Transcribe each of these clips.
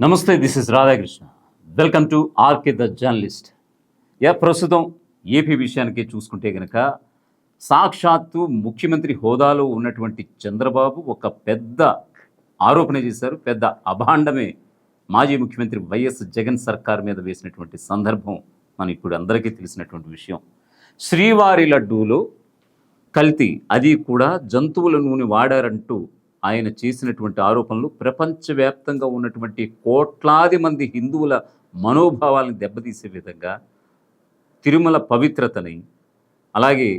నమస్తే this is Radhakrishna. Welcome to RK the journalist yeah ప్రస్తుతం AP విషయానికి చూసుకుంటే కనుక సాక్షాత్తు ముఖ్యమంత్రి హోదాలో ఉన్నటువంటి చంద్రబాబు ఒక పెద్ద ఆరోపణ చేశారు పెద్ద అభాండమే మాజీ ముఖ్యమంత్రి వైఎస్ జగన్ సర్కార్ మీద వేసినటువంటి సందర్భం మనం ఇప్పుడు అందరికీ తెలిసినటువంటి విషయం. శ్రీవారి లడ్డూలో కల్తీ అది కూడా జంతువుల నూనె వాడారంటూ ఆయన చేసినటువంటి ఆరోపణలు ప్రపంచవ్యాప్తంగా ఉన్నటువంటి కోట్లాది మంది హిందువుల మనోభావాలను దెబ్బతీసే విధంగా తిరుమల పవిత్రతని అలాగే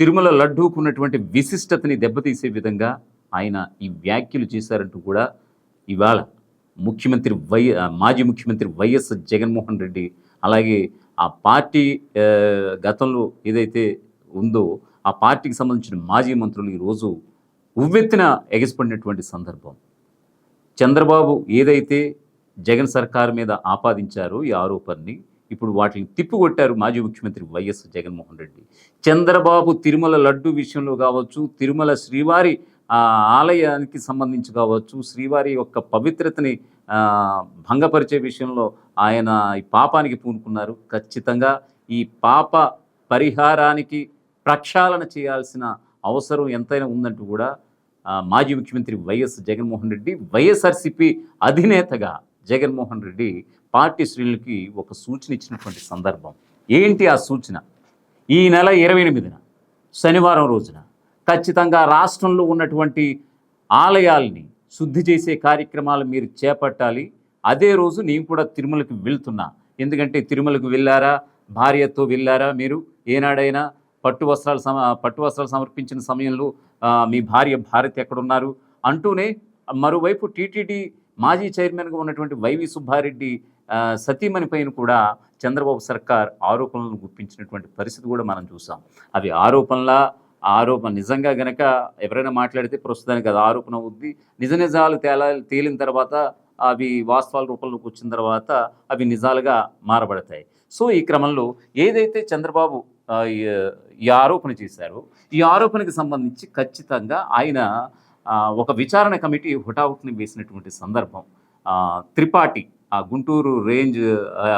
తిరుమల లడ్డూకు ఉన్నటువంటి విశిష్టతని దెబ్బతీసే విధంగా ఆయన ఈ వ్యాఖ్యలు చేశారంటూ కూడా ఇవాళ ముఖ్యమంత్రి వై మాజీ ముఖ్యమంత్రి వైఎస్ జగన్మోహన్ రెడ్డి అలాగే ఆ పార్టీ గతంలో ఏదైతే ఉందో ఆ పార్టీకి సంబంధించిన మాజీ మంత్రులు ఈరోజు ఉవ్వెత్తిన ఎగిసిపడినటువంటి సందర్భం. చంద్రబాబు ఏదైతే జగన్ సర్కార్ మీద ఆపాదించారో ఈ ఆరోపణని ఇప్పుడు వాటిని తిప్పికొట్టారు మాజీ ముఖ్యమంత్రి వైఎస్ జగన్మోహన్ రెడ్డి. చంద్రబాబు తిరుమల లడ్డు విషయంలో కావచ్చు తిరుమల శ్రీవారి ఆ, ఆలయానికి సంబంధించి కావచ్చు శ్రీవారి యొక్క పవిత్రతని భంగపరిచే విషయంలో ఆయన ఈ పాపానికి పూనుకున్నారు. ఖచ్చితంగా ఈ పాప పరిహారానికి ప్రక్షాళన చేయాల్సిన అవసరం ఎంతైనా ఉందంటూ కూడా మాజీ ముఖ్యమంత్రి వైఎస్ జగన్మోహన్ రెడ్డి వైఎస్ఆర్సిపి అధినేతగా జగన్మోహన్ రెడ్డి పార్టీ శ్రేణులకి ఒక సూచన ఇచ్చినటువంటి సందర్భం. ఏంటి ఆ సూచన? ఈ నెల ఇరవై ఎనిమిదిన శనివారం రోజున ఖచ్చితంగా రాష్ట్రంలో ఉన్నటువంటి ఆలయాల్ని శుద్ధి చేసే కార్యక్రమాలు మీరు చేపట్టాలి. అదే రోజు నేను కూడా తిరుమలకి వెళ్తున్నా. ఎందుకంటే తిరుమలకు వెళ్ళారా? భార్యతో వెళ్ళారా మీరు? ఏనాడైనా పట్టు వస్త్రాలు సమ పట్టు వస్త్రాలు సమర్పించిన సమయంలో మీ భార్య భారతి ఎక్కడున్నారు? అంటూనే మరోవైపు టీటీడీ మాజీ చైర్మన్గా ఉన్నటువంటి వైవి సుబ్బారెడ్డి సతీమణి పైన కూడా చంద్రబాబు సర్కార్ ఆరోపణలను గుప్పించినటువంటి పరిస్థితి కూడా మనం చూసాం. అవి ఆరోపణలా ఆరోపణ నిజంగా గనక ఎవరైనా మాట్లాడితే ప్రస్తుతానికి అది ఆరోపణ అవుద్ది. నిజ నిజాలు తేలా తేలిన తర్వాత అవి వాస్తవాల రూపంలోకి వచ్చిన తర్వాత అవి నిజాలుగా మారబడతాయి. సో ఈ క్రమంలో ఏదైతే చంద్రబాబు ఈ- ఆరోపణ చేశారు. ఈ ఆరోపణకి సంబంధించి ఖచ్చితంగా ఆయన ఒక విచారణ కమిటీ హుటాహుటిని వేసినటువంటి సందర్భం త్రిపాఠి ఆ Guntur range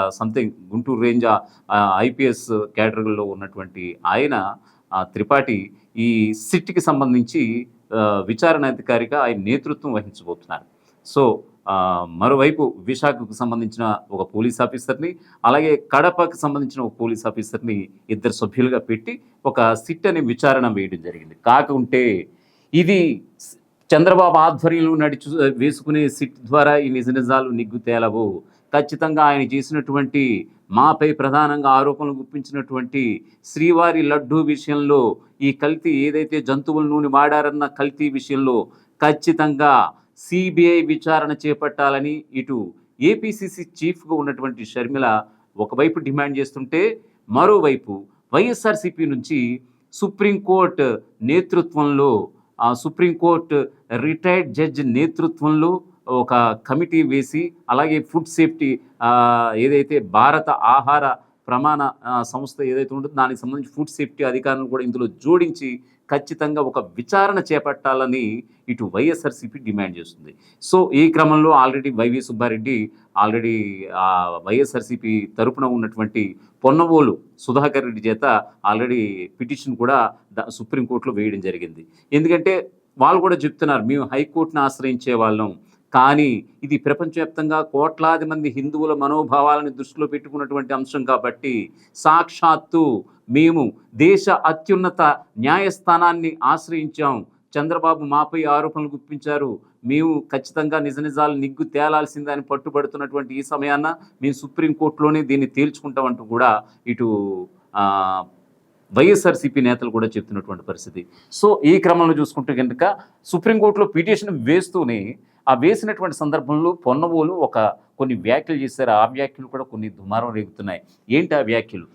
something Guntur range IPS కేటగిరీలో ఉన్నటువంటి ఆయన త్రిపాఠి ఈ సిట్కి సంబంధించి విచారణ అధికారిగా ఆయన నేతృత్వం వహించబోతున్నారు. సో మరోవైపు విశాఖకు సంబంధించిన ఒక పోలీస్ ఆఫీసర్ని అలాగే కడపకు సంబంధించిన ఒక పోలీస్ ఆఫీసర్ని ఇద్దరు సభ్యులుగా పెట్టి ఒక సిట్ అనే విచారణ వేయడం జరిగింది. కాకుంటే ఇది చంద్రబాబు ఆధ్వర్యంలో నడిచి వేసుకునే సిట్ ద్వారా ఈ నిజ నిజాలు నిగ్గు తేలవు. ఖచ్చితంగా ఆయన చేసినటువంటి మాపై ప్రధానంగా ఆరోపణలు గుప్పించినటువంటి శ్రీవారి లడ్డూ విషయంలో ఈ కల్తీ ఏదైతే జంతువుల నూనె వాడారన్న కల్తీ విషయంలో ఖచ్చితంగా సిబిఐ విచారణ చేపట్టాలని ఇటు ఏపీసీసీ చీఫ్గా ఉన్నటువంటి షర్మిల ఒకవైపు డిమాండ్ చేస్తుంటే మరోవైపు వైఎస్ఆర్సీపీ నుంచి సుప్రీంకోర్టు నేతృత్వంలో ఆ సుప్రీంకోర్టు రిటైర్డ్ జడ్జ్ నేతృత్వంలో ఒక కమిటీ వేసి అలాగే ఫుడ్ సేఫ్టీ ఏదైతే భారత ఆహార ప్రమాణ సంస్థ ఏదైతే ఉంటుందో దానికి సంబంధించి ఫుడ్ సేఫ్టీ అధికారులను కూడా ఇందులో జోడించి ఖచ్చితంగా ఒక విచారణ చేపట్టాలని ఇటు వైఎస్ఆర్సీపీ డిమాండ్ చేస్తుంది. సో ఈ క్రమంలో ఆల్రెడీ వైవి సుబ్బారెడ్డి ఆల్రెడీ ఆ వైఎస్ఆర్సీపీ తరపున ఉన్నటువంటి పొన్నవోలు సుధాకర్ రెడ్డి చేత ఆల్రెడీ పిటిషన్ కూడా సుప్రీంకోర్టులో వేయడం జరిగింది. ఎందుకంటే వాళ్ళు కూడా చెప్తున్నారు మేము హైకోర్టును ఆశ్రయించే వాళ్ళం. కానీ ఇది ప్రపంచవ్యాప్తంగా కోట్లాది మంది హిందువుల మనోభావాలను దృష్టిలో పెట్టుకున్నటువంటి అంశం కాబట్టి సాక్షాత్తు మేము దేశ అత్యున్నత న్యాయస్థానాన్ని ఆశ్రయించాం. చంద్రబాబు మాపై ఆరోపణలు గుప్పించారు. మేము ఖచ్చితంగా నిజ నిజాలు నిగ్గు తేలాల్సిందని పట్టుబడుతున్నటువంటి ఈ సమయాన మేము సుప్రీంకోర్టులోనే దీన్ని తేల్చుకుంటామంటూ కూడా ఇటు వైఎస్ఆర్సీపీ నేతలు కూడా చెప్తున్నటువంటి పరిస్థితి. సో ఈ క్రమంలో చూసుకుంటే కనుక సుప్రీంకోర్టులో పిటిషన్ వేస్తూనే ఆ వేసినటువంటి సందర్భంలో పొన్నవోలు ఒక కొన్ని వ్యాఖ్యలు చేశారు. ఆ వ్యాఖ్యలు కూడా కొన్ని దుమారం రేగుతున్నాయి. ఏంటి ఆ వ్యాఖ్యలు?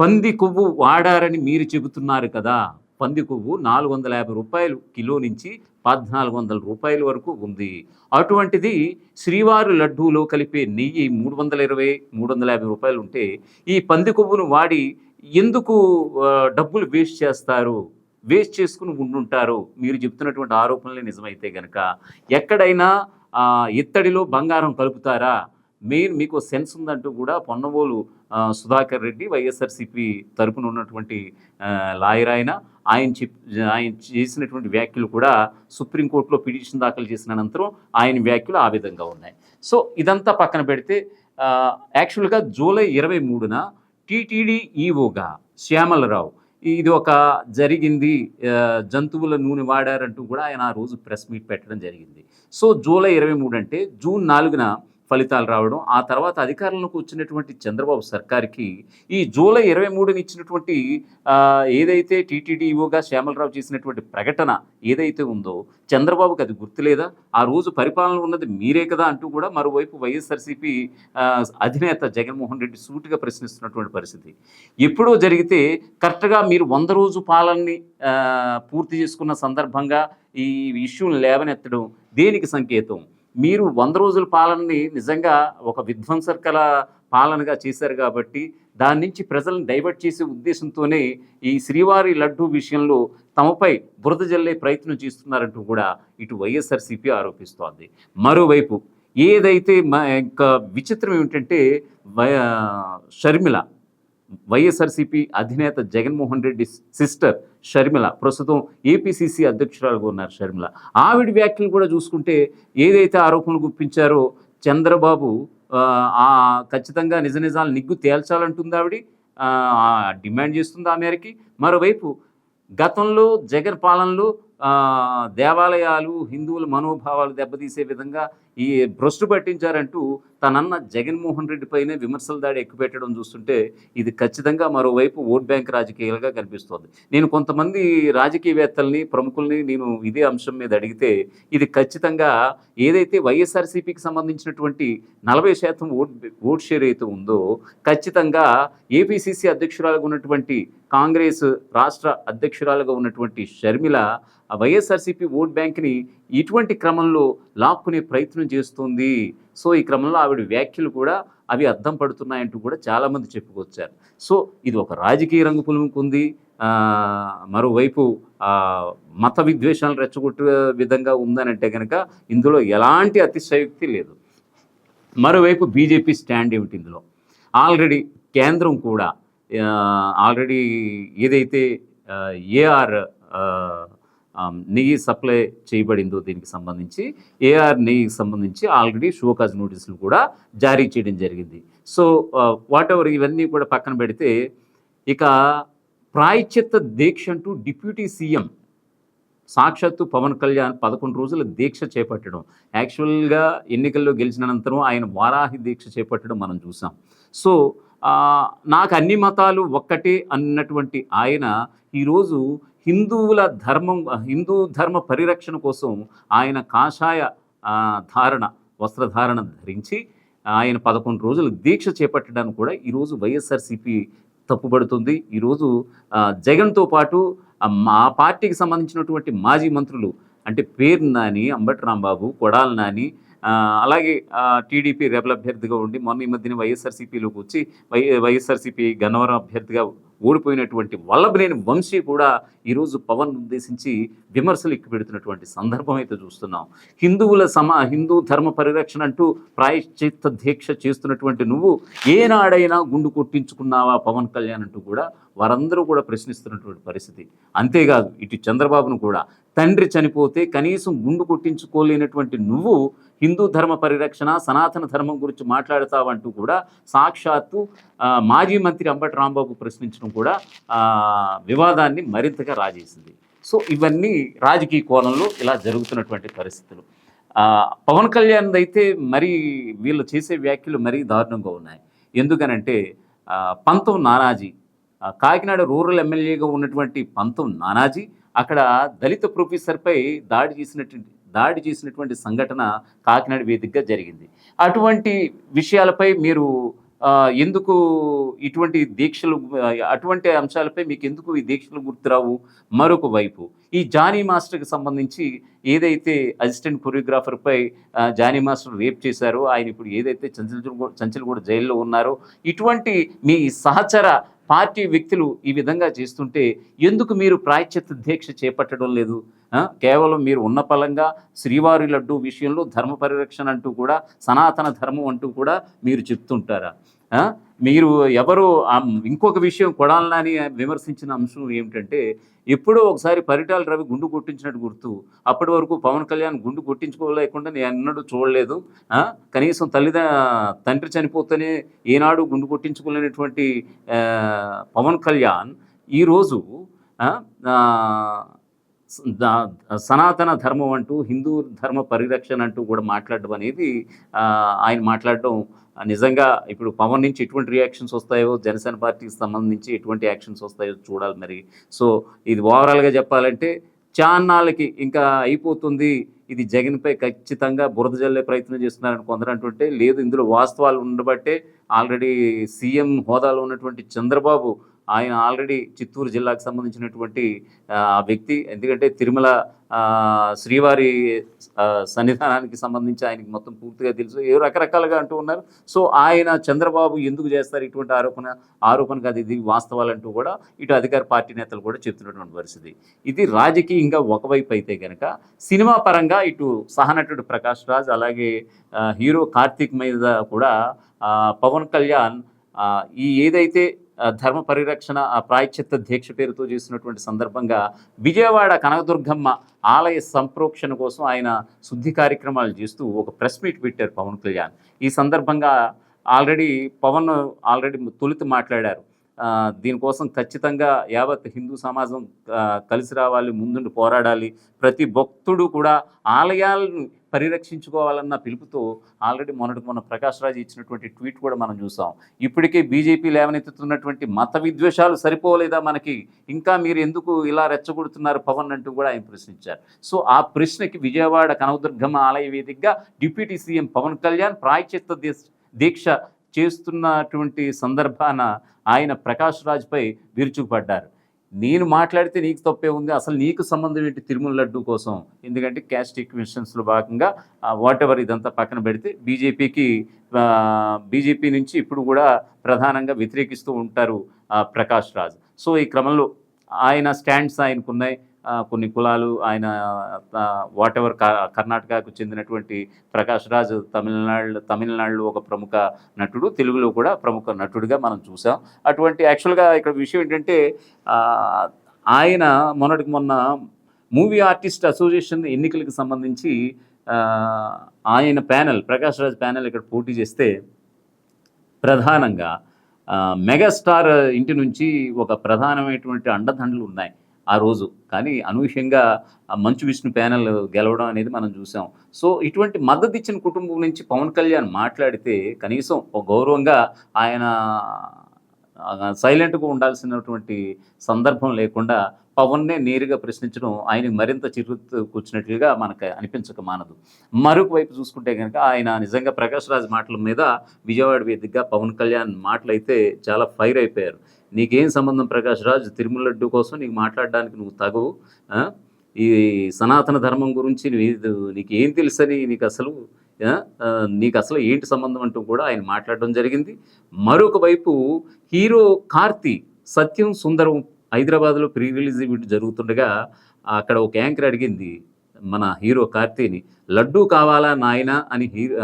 పంది కొవ్వు వాడారని మీరు చెబుతున్నారు కదా. పంది కొవ్వు నాలుగు వందల యాభై రూపాయలు కిలో నుంచి పద్నాలుగు వందల రూపాయల వరకు ఉంది. అటువంటిది శ్రీవారి లడ్డూలో కలిపే నెయ్యి మూడు వందల ఇరవై మూడు వందల యాభై రూపాయలు ఉంటే ఈ పంది కొవ్వును వాడి ఎందుకు డబ్బులు వేస్ట్ చేస్తారు? వేస్ట్ చేసుకుని ఉండుంటారు. మీరు చెప్తున్నటువంటి ఆరోపణలే నిజమైతే గనక ఎక్కడైనా ఇత్తడిలో బంగారం కలుపుతారా? మెయిన్ మీకు సెన్స్ ఉందంటూ కూడా పొన్నవోలు సుధాకర్ రెడ్డి వైఎస్ఆర్సీపీ తరపున ఉన్నటువంటి లాయర్ ఆయన ఆయన చెప్ ఆయన చేసినటువంటి వ్యాఖ్యలు కూడా సుప్రీంకోర్టులో పిటిషన్ దాఖలు చేసిన అనంతరం ఆయన వ్యాఖ్యలు ఆ విధంగా ఉన్నాయి. సో ఇదంతా పక్కన పెడితే యాక్చువల్గా జూలై ఇరవై మూడున టీటీడీ ఈఓగా శ్యామలరావు ఇది ఒక జరిగింది జంతువుల నూనె వాడారంటూ కూడా ఆయన ఆ రోజు ప్రెస్ మీట్ పెట్టడం జరిగింది. సో జూలై ఇరవై మూడు అంటే జూన్ నాలుగున ఫలితాలు రావడం ఆ తర్వాత అధికారంలోకి వచ్చినటువంటి చంద్రబాబు సర్కార్కి ఈ జూలై ఇరవై మూడుని ఇచ్చినటువంటి ఏదైతే టీటీడీఓగా శ్యామలరావు చేసినటువంటి ప్రకటన ఏదైతే ఉందో చంద్రబాబుకి అది గుర్తులేదా? ఆ రోజు పరిపాలన ఉన్నది మీరే కదా అంటూ కూడా మరోవైపు వైఎస్ఆర్సీపీ అధినేత జగన్మోహన్ రెడ్డి సూటిగా ప్రశ్నిస్తున్నటువంటి పరిస్థితి. ఎప్పుడో జరిగితే కరెక్ట్గా మీరు వంద రోజు పాలనని పూర్తి చేసుకున్న సందర్భంగా ఈ ఇష్యూని లేవనెత్తడం దేనికి సంకేతం? మీరు వంద రోజుల పాలనని నిజంగా ఒక విధ్వంసకల పాలనగా చేశారు కాబట్టి దాని నుంచి ప్రజలను డైవర్ట్ చేసే ఉద్దేశంతోనే ఈ శ్రీవారి లడ్డూ విషయంలో తమపై బురద జల్లే ప్రయత్నం చేస్తున్నారంటూ కూడా ఇటు వైఎస్ఆర్సీపీ ఆరోపిస్తోంది. మరోవైపు ఏదైతే మా ఇంకా విచిత్రం ఏమిటంటే వై- షర్మిల వైఎస్ఆర్సీపీ అధినేత జగన్మోహన్ రెడ్డి సిస్టర్ షర్మిల ప్రస్తుతం ఏపీసీసీ అధ్యక్షురాలుగా ఉన్నారు షర్మిల. ఆవిడ వ్యాఖ్యలు కూడా చూసుకుంటే ఏదైతే ఆరోపణలు గుప్పించారో చంద్రబాబు ఆ, ఖచ్చితంగా నిజ నిజాలు నిగ్గు తేల్చాలంటుంది ఆవిడ. డిమాండ్ చేస్తుంది ఆ మేరకి. మరోవైపు గతంలో జగన్ పాలనలో దేవాలయాలు హిందువుల మనోభావాలు దెబ్బతీసే విధంగా ఈ భ్రష్టు పట్టించారంటూ తనన్న జగన్మోహన్ రెడ్డి పైనే విమర్శల దాడి ఎక్కుపెట్టడం చూస్తుంటే ఇది ఖచ్చితంగా మరోవైపు ఓట్ బ్యాంక్ రాజకీయాలుగా కనిపిస్తోంది. నేను కొంతమంది రాజకీయవేత్తల్ని ప్రముఖుల్ని నేను ఇదే అంశం మీద అడిగితే ఇది ఖచ్చితంగా ఏదైతే వైఎస్ఆర్సీపీకి సంబంధించినటువంటి నలభై శాతం ఓట్ ఓట్ షేర్ అయితే ఉందో ఖచ్చితంగా ఏపీసీసీ అధ్యక్షురాలుగా ఉన్నటువంటి కాంగ్రెస్ రాష్ట్ర అధ్యక్షురాలుగా ఉన్నటువంటి షర్మిల ఆ వైఎస్ఆర్సీపీ ఓట్ బ్యాంక్ని ఇటువంటి క్రమంలో లాక్కునే ప్రయత్నం చేస్తుంది. సో ఈ క్రమంలో ఆవిడ వ్యాఖ్యలు కూడా అవి అర్థం పడుతున్నాయంటూ కూడా చాలామంది చెప్పుకొచ్చారు. సో ఇది ఒక రాజకీయ రంగు పులుముకుంది మరోవైపు మత విద్వేషాలు రెచ్చగొట్టే విధంగా ఉందనంటే కనుక ఇందులో ఎలాంటి అతిశయోక్తి లేదు. మరోవైపు బీజేపీ స్టాండ్ ఏమిటి ఇందులో? ఆల్రెడీ కేంద్రం కూడా ఆల్రెడీ ఏదైతే ఏఆర్ నెయ్యి సప్లై చేయబడిందో దీనికి సంబంధించి ఏఆర్ నెయ్యికి సంబంధించి ఆల్రెడీ షోకాజ్ నోటీసులు కూడా జారీ చేయడం జరిగింది. సో వాట్ ఎవర్ ఇవన్నీ కూడా పక్కన పెడితే ఇక ప్రాయచిత్త దీక్ష అంటూ డిప్యూటీ సీఎం సాక్షాత్తు పవన్ కళ్యాణ్ పదకొండు రోజుల దీక్ష చేపట్టడం. యాక్చువల్గా ఎన్నికల్లో గెలిచిన అనంతరం ఆయన వారాహి దీక్ష చేపట్టడం మనం చూసాం. సో నాకు అన్ని మతాలు ఒక్కటే అన్నటువంటి ఆయన ఈరోజు హిందువుల ధర్మం హిందూ ధర్మ పరిరక్షణ కోసం ఆయన కాషాయ ధారణ వస్త్రధారణ ధరించి ఆయన పదకొండు రోజులు దీక్ష చేపట్టడానికి కూడా ఈరోజు వైఎస్ఆర్సీపీ తప్పుపడుతుంది ఈరోజు జగన్తో పాటు మా పార్టీకి సంబంధించినటువంటి మాజీ మంత్రులు అంటే పేరు నాని అంబటి రాంబాబు కొడాల నాని అలాగే టీడీపీ రెబల్ అభ్యర్థిగా ఉండి మొన్న ఈ మధ్యన వైఎస్ఆర్సీపీలోకి వచ్చి వై వైఎస్ఆర్సీపీ గన్నవరం అభ్యర్థిగా ఓడిపోయినటువంటి వల్లభనేని వంశీ కూడా ఈరోజు పవన్ ఉద్దేశించి విమర్శలు ఎక్కుపెడుతున్నటువంటి సందర్భం అయితే చూస్తున్నాం. హిందువుల సమా హిందూ ధర్మ పరిరక్షణ అంటూ ప్రాయశ్చిత్త దీక్ష చేస్తున్నటువంటి నువ్వు ఏనాడైనా గుండు కొట్టించుకున్నావా పవన్ కళ్యాణ్ అంటూ కూడా వారందరూ కూడా ప్రశ్నిస్తున్నటువంటి పరిస్థితి. అంతేకాదు ఇటు చంద్రబాబును కూడా తండ్రి చనిపోతే కనీసం గుండు కొట్టించుకోలేనటువంటి నువ్వు హిందూ ధర్మ పరిరక్షణ సనాతన ధర్మం గురించి మాట్లాడతావంటూ కూడా సాక్షాత్తు మాజీ మంత్రి అంబటి రాంబాబు ప్రశ్నించడం కూడా వివాదాన్ని మరింతగా రాజేసింది. సో ఇవన్నీ రాజకీయ కోణంలో ఇలా జరుగుతున్నటువంటి పరిస్థితులు. పవన్ కళ్యాణ్ అయితే మరి వీళ్ళు చేసే వ్యాఖ్యలు మరీ దారుణంగా ఉన్నాయి. ఎందుకనంటే పంతం నానాజీ కాకినాడ రూరల్ ఎమ్మెల్యేగా ఉన్నటువంటి పంతం నానాజీ అక్కడ దళిత ప్రొఫెసర్పై దాడి చేసినటువంటి దాడి చేసినటువంటి సంఘటన కాకినాడ వేదికగా జరిగింది. అటువంటి విషయాలపై మీరు ఎందుకు ఇటువంటి దీక్షలు అటువంటి అంశాలపై మీకు ఎందుకు ఈ దీక్షలు గుర్తురావు మరొక వైపు ఈ జానీ మాస్టర్కి సంబంధించి ఏదైతే అసిస్టెంట్ కొరియోగ్రాఫర్పై జానీ మాస్టర్ రేప్ చేశారో ఆయన ఇప్పుడు ఏదైతే చంచల్ చంచల్గూడ జైల్లో ఉన్నారో ఇటువంటి మీ సహచర పార్టీ వ్యక్తులు ఈ విధంగా చేస్తుంటే ఎందుకు మీరు ప్రాయశ్చిత్త దీక్ష చేపట్టడం లేదు? కేవలం మీరు ఉన్న పలంగా శ్రీవారి లడ్డు విషయంలో ధర్మ పరిరక్షణ అంటూ కూడా సనాతన ధర్మం అంటూ కూడా మీరు చెప్తుంటారా? మీరు ఎవరు ఇంకొక విషయం కొడాలని విమర్శించిన అంశం ఏమిటంటే ఎప్పుడో ఒకసారి పరిటాల రవి గుండు కొట్టించినట్టు గుర్తు. అప్పటి వరకు పవన్ కళ్యాణ్ గుండు కొట్టించుకోలేకుండా నేను ఎన్నడూ చూడలేదు. కనీసం తల్లిద తండ్రి చనిపోతేనే ఏనాడు గుండు కొట్టించుకోలేనటువంటి పవన్ కళ్యాణ్ ఈరోజు సనాతన ధర్మం అంటూ హిందూ ధర్మ పరిరక్షణ అంటూ కూడా మాట్లాడడం అనేది ఆయన మాట్లాడడం నిజంగా ఇప్పుడు పవన్ నుంచి ఎటువంటి రియాక్షన్స్ వస్తాయో జనసేన పార్టీకి సంబంధించి ఎటువంటి యాక్షన్స్ వస్తాయో చూడాలి మరి. సో ఇది ఓవరాల్గా చెప్పాలంటే చాన్నాళ్ళకి ఇంకా అయిపోతుంది. ఇది జగన్పై ఖచ్చితంగా బురద జల్లే ప్రయత్నం చేస్తున్నారని కొందరు అంటుంటే లేదు ఇందులో వాస్తవాలు ఉండబట్టే ఆల్రెడీ సీఎం హోదాలో ఉన్నటువంటి చంద్రబాబు ఆయన ఆల్రెడీ చిత్తూరు జిల్లాకు సంబంధించినటువంటి ఆ, వ్యక్తి. ఎందుకంటే తిరుమల శ్రీవారి సన్నిధానానికి సంబంధించి ఆయనకి మొత్తం పూర్తిగా తెలుసు. ఏ రకరకాలుగా అంటూ ఉన్నారు. సో ఆయన చంద్రబాబు ఎందుకు చేస్తారు ఇటువంటి ఆరోపణ ఆరోపణ కాదు. ఇది వాస్తవాలంటూ కూడా ఇటు అధికార పార్టీ నేతలు కూడా చెప్తున్నటువంటి పరిస్థితి. ఇది రాజకీయంగా ఒకవైపు అయితే కనుక సినిమా పరంగా ఇటు సహనటుడు ప్రకాష్ రాజ్ అలాగే హీరో కార్తీక్ మీద కూడా పవన్ కళ్యాణ్ ఈ ఏదైతే ధర్మ పరిరక్షణ ప్రాయచిత్త ప్రాయశ్చిత్త దీక్ష పేరుతో చేసినటువంటి సందర్భంగా విజయవాడ కనకదుర్గమ్మ ఆలయ సంప్రోక్షణ కోసం ఆయన శుద్ధి కార్యక్రమాలు చేస్తూ ఒక ప్రెస్ మీట్ పెట్టారు పవన్ కళ్యాణ్. ఈ సందర్భంగా ఆల్రెడీ పవన్ ఆల్రెడీ తొలుత మాట్లాడారు. దీనికోసం ఖచ్చితంగా యావత్ హిందూ సమాజం కలిసి రావాలి ముందుండి పోరాడాలి. ప్రతి భక్తుడు కూడా ఆలయాలను పరిరక్షించుకోవాలన్న పిలుపుతో ఆల్రెడీ మొన్నటి మొన్న ప్రకాష్ రాజ్ ఇచ్చినటువంటి ట్వీట్ కూడా మనం చూసాం. ఇప్పటికే బీజేపీ లేవనెత్తుతున్నటువంటి మత విద్వేషాలు సరిపోలేదా మనకి? ఇంకా మీరు ఎందుకు ఇలా రెచ్చగొడుతున్నారు పవన్ అంటూ కూడా ఆయన ప్రశ్నించారు. సో ఆ ప్రశ్నకి విజయవాడ కనవదుర్గమ్మ ఆలయ వేదికగా డిప్యూటీ సీఎం పవన్ కళ్యాణ్ ప్రాయశ్చిత్త దీక్ష- దీక్ష చేస్తున్నటువంటి సందర్భాన ఆయన ప్రకాష్ రాజ్పై విరుచుకుపడ్డారు. నేను మాట్లాడితే నీకు తప్పే ఉంది. అసలు నీకు సంబంధం ఏంటి తిరుమల లడ్డు కోసం? ఎందుకంటే క్యాస్ట్ ఈక్వేషన్స్లో భాగంగా వాట్ ఎవర్ ఇదంతా పక్కన పెడితే బీజేపీకి బీజేపీ నుంచి ఇప్పుడు కూడా ప్రధానంగా వ్యతిరేకిస్తూ ఉంటారు ప్రకాష్ రాజ్. సో ఈ క్రమంలో ఆయన స్టాండ్స్ ఆయనకున్నాయి. కొన్ని కులాలు ఆయన వాట్ ఎవర్ కర్ణాటకకు చెందినటువంటి ప్రకాష్ రాజ్ తమిళనాడు తమిళనాడులో ఒక ప్రముఖ నటుడు తెలుగులో కూడా ప్రముఖ నటుడిగా మనం చూసాం. అటువంటి యాక్చువల్గా ఇక్కడ విషయం ఏంటంటే ఆయన మొన్నటికి మొన్న మూవీ ఆర్టిస్ట్ అసోసియేషన్ ఎన్నికలకు సంబంధించి ఆయన ప్యానెల్ ప్రకాష్ రాజ్ ప్యానెల్ ఇక్కడ పోటీ చేస్తే ప్రధానంగా మెగాస్టార్ ఇంటి నుంచి ఒక ప్రధానమైనటువంటి అండదండలు ఉన్నాయి. ఆ రోజు. కానీ అనూహ్యంగా మంచు విష్ణు ప్యానెల్ గెలవడం అనేది మనం చూసాం. సో ఇటువంటి మద్దతు ఇచ్చిన కుటుంబం నుంచి పవన్ కళ్యాణ్ మాట్లాడితే కనీసం ఒక గౌరవంగా ఆయన సైలెంట్గా ఉండాల్సినటువంటి సందర్భం లేకుండా పవన్నే నేరుగా ప్రశ్నించడం ఆయనకి మరింత చిరుతూ కూర్చున్నట్లుగా మనకు అనిపించక మానదు. మరొక వైపు చూసుకుంటే కనుక ఆయన నిజంగా ప్రకాష్ రాజ్ మాటల మీద విజయవాడ వేదికగా పవన్ కళ్యాణ్ మాటలు అయితే చాలా ఫైర్ అయిపోయారు. నీకేం సంబంధం ప్రకాష్ రాజ్? తిరుమల లడ్డు కోసం నీకు మాట్లాడడానికి నువ్వు తగవు ఈ సనాతన ధర్మం గురించి నీకు ఏం తెలుసని నీకు అసలు నీకు అసలు ఏంటి సంబంధం అంటూ కూడా ఆయన మాట్లాడడం జరిగింది. మరొక వైపు హీరో కార్తీ సత్యం సుందరం హైదరాబాద్లో ప్రీ రిలీజ్ ఈవెంట్ జరుగుతుండగా అక్కడ ఒక యాంకర్ అడిగింది మన హీరో కార్తీని లడ్డూ కావాలా నాయన? అని హీరో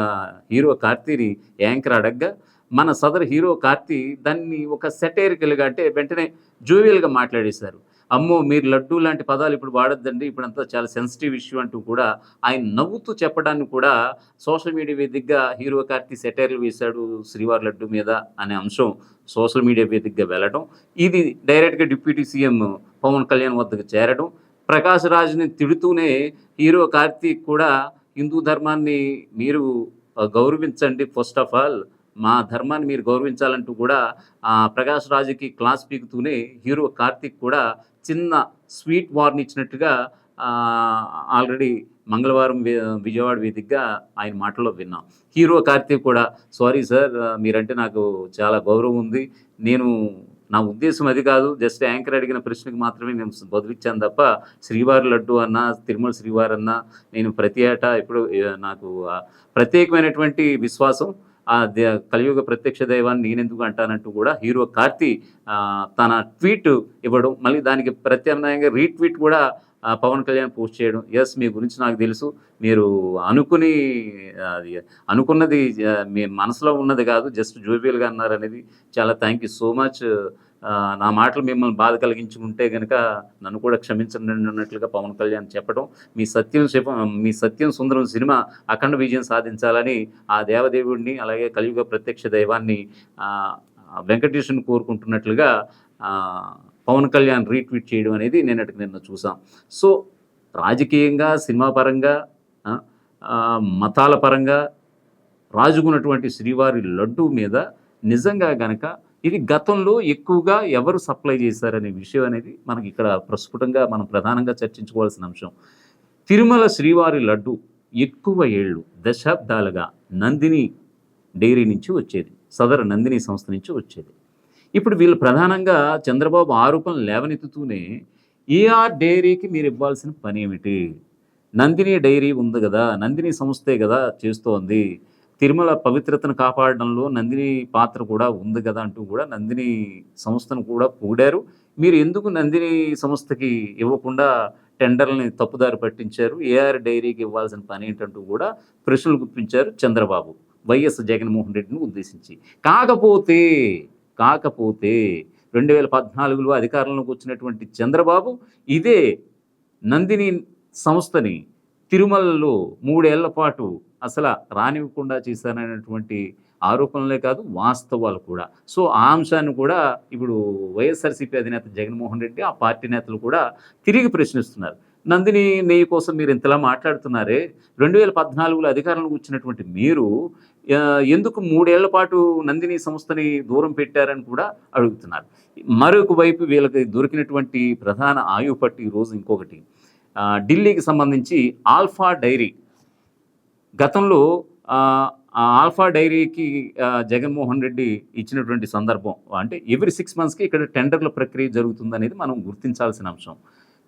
హీరో కార్తీని యాంకర్ అడగ్గా మన సదరు హీరో కార్తి దాన్ని ఒక సెటైరికల్గా అంటే వెంటనే జూవియల్గా మాట్లాడేశారు. అమ్మో మీరు లడ్డూ లాంటి పదాలు ఇప్పుడు వాడద్దండి ఇప్పుడంతా చాలా సెన్సిటివ్ ఇష్యూ అంటూ కూడా ఆయన నవ్వుతూ చెప్పడాన్ని కూడా సోషల్ మీడియా వేదికగా హీరో కార్తీ సెటైర్లు వేశాడు శ్రీవారి లడ్డు మీద అనే అంశం సోషల్ మీడియా వేదికగా వెళ్ళడం ఇది డైరెక్ట్గా డిప్యూటీ సీఎం పవన్ కళ్యాణ్ వద్దకు చేరడం ప్రకాష్ రాజ్ని తిడుతూనే హీరో కార్తీక్ కూడా హిందూ ధర్మాన్ని మీరు గౌరవించండి ఫస్ట్ ఆఫ్ ఆల్. మా ధర్మాన్ని మీరు గౌరవించాలంటూ కూడా ఆ, ప్రకాష్ రాజుకి క్లాస్ పీకుతూనే హీరో కార్తిక్ కూడా చిన్న స్వీట్ వార్న్ ఇచ్చినట్టుగా ఆల్రెడీ మంగళవారం విజయవాడ వేదికగా ఆయన మాటల్లో విన్నాం. హీరో కార్తీక్ కూడా సారీ సార్ మీరంటే నాకు చాలా గౌరవం ఉంది. నేను నా ఉద్దేశం అది కాదు. జస్ట్ యాంకర్ అడిగిన ప్రశ్నకు మాత్రమే నేను బదులిచ్చాను తప్ప శ్రీవారి లడ్డు అన్న తిరుమల శ్రీవారు అన్న నేను ప్రతి ఏటా ఇప్పుడు నాకు ప్రత్యేకమైనటువంటి విశ్వాసం ఆ దే కలియుగ ప్రత్యక్ష దైవాన్ని నేనెందుకు అంటానంటూ కూడా హీరో కార్తి తన ట్వీట్ ఇవ్వడం మళ్ళీ దానికి ప్రత్యామ్నాయంగా రీట్వీట్ కూడా పవన్ కళ్యాణ్ పోస్ట్ చేయడం. ఎస్ మీ గురించి నాకు తెలుసు. మీరు అనుకుని అది అనుకున్నది మీ మనసులో ఉన్నది కాదు. జస్ట్ జోబియల్గా అన్నారు అనేది చాలా థ్యాంక్ యూ సో మచ్ నా మాటలు మిమ్మల్ని బాధ కలిగించుకుంటే కనుక నన్ను కూడా క్షమించండి అన్నట్లుగా పవన్ కళ్యాణ్ చెప్పడం మీ సత్యం శివ మీ సత్యం సుందరం సినిమా అఖండ విజయం సాధించాలని ఆ దేవదేవుడిని అలాగే కలియుగ ప్రత్యక్ష దైవాన్ని వెంకటేశ్వరుని కోరుకుంటున్నట్లుగా పవన్ కళ్యాణ్ రీట్వీట్ చేయడం అనేది నిన్నటికి నిన్న చూసాం సో రాజకీయంగా సినిమా పరంగా మతాల పరంగా రాజుకున్నటువంటి శ్రీవారి లడ్డు మీద నిజంగా గనక ఇది గతంలో ఎక్కువగా ఎవరు సప్లై చేశారనే విషయం అనేది మనకి ఇక్కడ ప్రస్ఫుటంగా మనం ప్రధానంగా చర్చించుకోవాల్సిన అంశం. తిరుమల శ్రీవారి లడ్డు ఎక్కువ ఏళ్ళు దశాబ్దాలుగా నందిని డైరీ నుంచి వచ్చేది. సదరు నందిని సంస్థ నుంచి వచ్చేది. ఇప్పుడు వీళ్ళు ప్రధానంగా చంద్రబాబు ఆరోపణలు లేవనెత్తుతూనే ఏఆర్ డైరీకి మీరు ఇవ్వాల్సిన పని ఏమిటి? నందిని డైరీ ఉంది కదా నందిని సంస్థే కదా చేస్తోంది. తిరుమల పవిత్రతను కాపాడడంలో నందిని పాత్ర కూడా ఉంది కదా అంటూ కూడా నందిని సంస్థను కూడా పొగిడారు. మీరు ఎందుకు నందిని సంస్థకి ఇవ్వకుండా టెండర్లని తప్పుదారి పట్టించారు? ఏఆర్ డైరీకి ఇవ్వాల్సిన పని ఏంటంటూ కూడా ప్రశ్నలు గుప్పించారు చంద్రబాబు. వైఎస్ జగన్మోహన్ రెడ్డిని ఉద్దేశించి. కాకపోతే కాకపోతే రెండు వేల పద్నాలుగులో అధికారంలోకి వచ్చినటువంటి చంద్రబాబు ఇదే నందిని సంస్థని తిరుమలలో మూడేళ్ళ పాటు అసలు రానివ్వకుండా చేశారనేటువంటి ఆరోపణలే కాదు వాస్తవాలు కూడా. సో ఆ అంశాన్ని కూడా ఇప్పుడు వైఎస్ఆర్సీపీ అధినేత జగన్మోహన్ రెడ్డి ఆ పార్టీ నేతలు కూడా తిరిగి ప్రశ్నిస్తున్నారు. నందిని నెయ్యి కోసం మీరు ఇంతలా మాట్లాడుతున్నారే. రెండు వేల పద్నాలుగులో అధికారంలోకి వచ్చినటువంటి మీరు ఎందుకు మూడేళ్ళ పాటు నందిని సంస్థని దూరం పెట్టారని కూడా అడుగుతున్నారు. మరొక వైపు వీళ్ళకి దొరికినటువంటి ప్రధాన ఆయువు పట్టి ఈరోజు ఇంకొకటి. ఢిల్లీకి సంబంధించి ఆల్ఫా డైరీ గతంలో ఆ, ఆల్ఫా డైరీకి జగన్మోహన్ రెడ్డి ఇచ్చినటువంటి సందర్భం అంటే ఎవ్రీ సిక్స్ మంత్స్కి ఇక్కడ టెండర్ల ప్రక్రియ జరుగుతుందనేది మనం గుర్తించాల్సిన అంశం.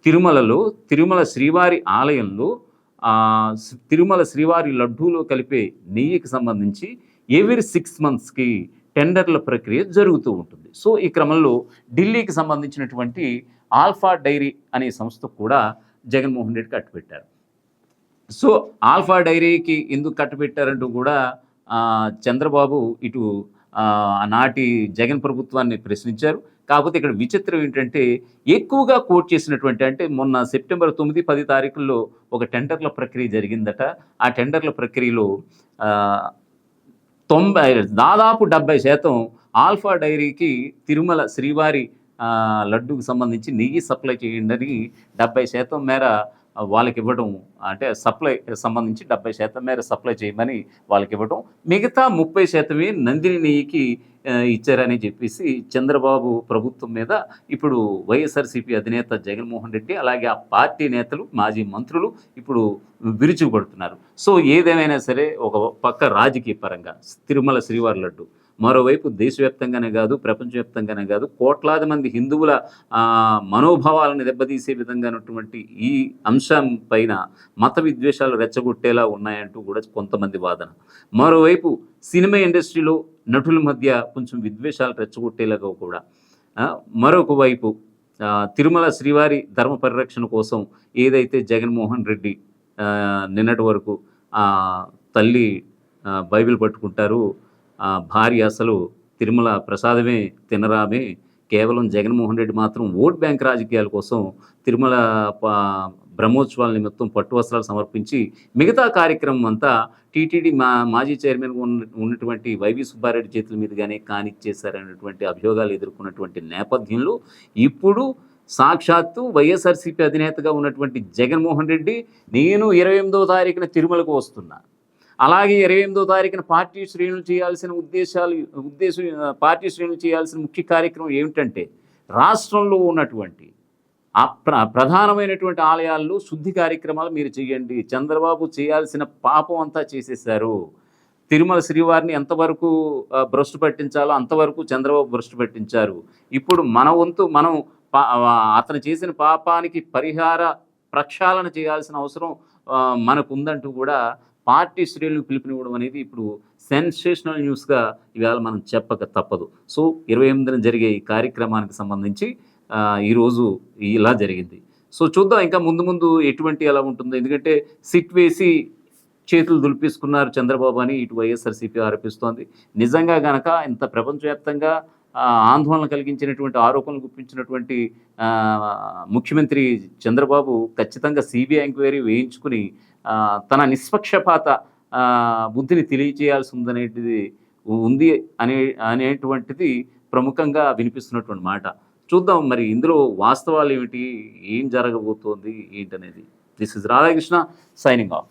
తిరుమలలో తిరుమల శ్రీవారి ఆలయంలో తిరుమల శ్రీవారి లడ్డూలో కలిపే నెయ్యికి సంబంధించి ఎవ్రీ సిక్స్ మంత్స్కి టెండర్ల ప్రక్రియ జరుగుతూ ఉంటుంది. సో ఈ క్రమంలో ఢిల్లీకి సంబంధించినటువంటి ఆల్ఫా డైరీ అనే సంస్థ కూడా జగన్మోహన్ రెడ్డికి అట్టుపెట్టారు సో ఆల్ఫా డైరీకి ఎందుకు కట్టుబెట్టారంటూ కూడా చంద్రబాబు ఇటు నాటి జగన్ ప్రభుత్వాన్ని ప్రశ్నించారు. కాకపోతే ఇక్కడ విచిత్రం ఏంటంటే ఎక్కువగా కోట్ చేసినటువంటి అంటే మొన్న సెప్టెంబర్ తొమ్మిది పది తారీఖుల్లో ఒక టెండర్ల ప్రక్రియ జరిగిందట. ఆ టెండర్ల ప్రక్రియలో తొంభై దాదాపు డెబ్బై శాతం ఆల్ఫా డైరీకి తిరుమల శ్రీవారి లడ్డుకు లడ్డూకి సంబంధించి నెయ్యి సప్లై చేయండి అని డెబ్బై శాతం మేర వాళ్ళకి ఇవ్వడం అంటే సప్లై సంబంధించి డెబ్బై శాతం మేర సప్లై చేయమని వాళ్ళకి ఇవ్వడం మిగతా ముప్పై శాతమే నందిని నెయ్యికి ఇచ్చారని చెప్పేసి చంద్రబాబు ప్రభుత్వం మీద ఇప్పుడు వైఎస్ఆర్సీపీ అధినేత జగన్మోహన్ రెడ్డి అలాగే ఆ పార్టీ నేతలు మాజీ మంత్రులు ఇప్పుడు విరుచుకుపడుతున్నారు. సో ఏదేమైనా సరే ఒక పక్క రాజకీయ పరంగా తిరుమల శ్రీవారి లడ్డు మరోవైపు దేశవ్యాప్తంగానే కాదు ప్రపంచవ్యాప్తంగానే కాదు కోట్లాది మంది హిందువుల మనోభావాలను దెబ్బతీసే విధంగా ఉన్నటువంటి ఈ అంశం పైన మత విద్వేషాలు రెచ్చగొట్టేలా ఉన్నాయంటూ కూడా కొంతమంది వాదన. మరోవైపు సినిమా ఇండస్ట్రీలో నటుల మధ్య కొంచెం విద్వేషాలు రెచ్చగొట్టేలాగా కూడా. మరొకవైపు మరొక వైపు తిరుమల శ్రీవారి ధర్మ పరిరక్షణ కోసం ఏదైతే జగన్మోహన్ రెడ్డి నిన్నటి వరకు తల్లి బైబిల్ పట్టుకుంటారు ఆ, భార్య అసలు తిరుమల ప్రసాదమే తినరామే కేవలం జగన్మోహన్ రెడ్డి మాత్రం ఓట్ బ్యాంక్ రాజకీయాల కోసం తిరుమల బ్రహ్మోత్సవాల నిమిత్తం పట్టు వస్త్రాలు సమర్పించి మిగతా కార్యక్రమం అంతా టీటీడీ మా మాజీ చైర్మన్ ఉన్న ఉన్నటువంటి వైవి సుబ్బారెడ్డి చేతుల మీదుగానే కానిచ్చేశారనేటువంటి అభియోగాలు ఎదుర్కొన్నటువంటి నేపథ్యంలో ఇప్పుడు సాక్షాత్తు వైఎస్ఆర్సీపీ అధినేతగా ఉన్నటువంటి జగన్మోహన్ రెడ్డి నేను ఇరవై ఎనిమిదవ తారీఖున తిరుమలకు వస్తున్నా. అలాగే ఇరవై ఎనిమిదో తారీఖున పార్టీ శ్రేణులు చేయాల్సిన ఉద్దేశాలు ఉద్దేశం పార్టీ శ్రేణులు చేయాల్సిన ముఖ్య కార్యక్రమం ఏమిటంటే రాష్ట్రంలో ఉన్నటువంటి ప్ర ప్రధానమైనటువంటి ఆలయాల్లో శుద్ధి కార్యక్రమాలు మీరు చేయండి. చంద్రబాబు చేయాల్సిన పాపం అంతా చేసేశారు. తిరుమల శ్రీవారిని ఎంతవరకు భ్రష్టు పట్టించాలో అంతవరకు చంద్రబాబు భ్రష్టు పట్టించారు. ఇప్పుడు మన వంతు మనం అతను చేసిన పాపానికి పరిహార ప్రక్షాళన చేయాల్సిన అవసరం మనకు ఉందంటూ కూడా పార్టీ శ్రేణులకు పిలుపునివ్వడం అనేది ఇప్పుడు సెన్సేషనల్ న్యూస్గా ఇవాళ మనం చెప్పక తప్పదు. సో ఇరవై ఎనిమిదిన జరిగే ఈ కార్యక్రమానికి సంబంధించి ఈరోజు ఇలా జరిగింది. సో చూద్దాం ఇంకా ముందు ముందు ఎటువంటి ఎలా ఉంటుందో. ఎందుకంటే సిట్ వేసి చేతులు దులిపేసుకున్నారు చంద్రబాబు అని ఇటు వైఎస్ఆర్సీపీ ఆరోపిస్తోంది. నిజంగా గనక ఇంత ప్రపంచవ్యాప్తంగా ఆందోళన కలిగించినటువంటి ఆరోపణలు గుప్పించినటువంటి ముఖ్యమంత్రి చంద్రబాబు ఖచ్చితంగా సిబిఐ ఎంక్వైరీ వేయించుకుని తన నిష్పక్షపాత బుద్ధిని తెలియచేయాల్సి ఉందనేటిది ఉంది అనే అనేటువంటిది ప్రముఖంగా వినిపిస్తున్నటువంటి మాట. చూద్దాం మరి ఇందులో వాస్తవాలు ఏమిటి ఏం జరగబోతోంది? ఏంటనేది? This is Radhakrishna signing off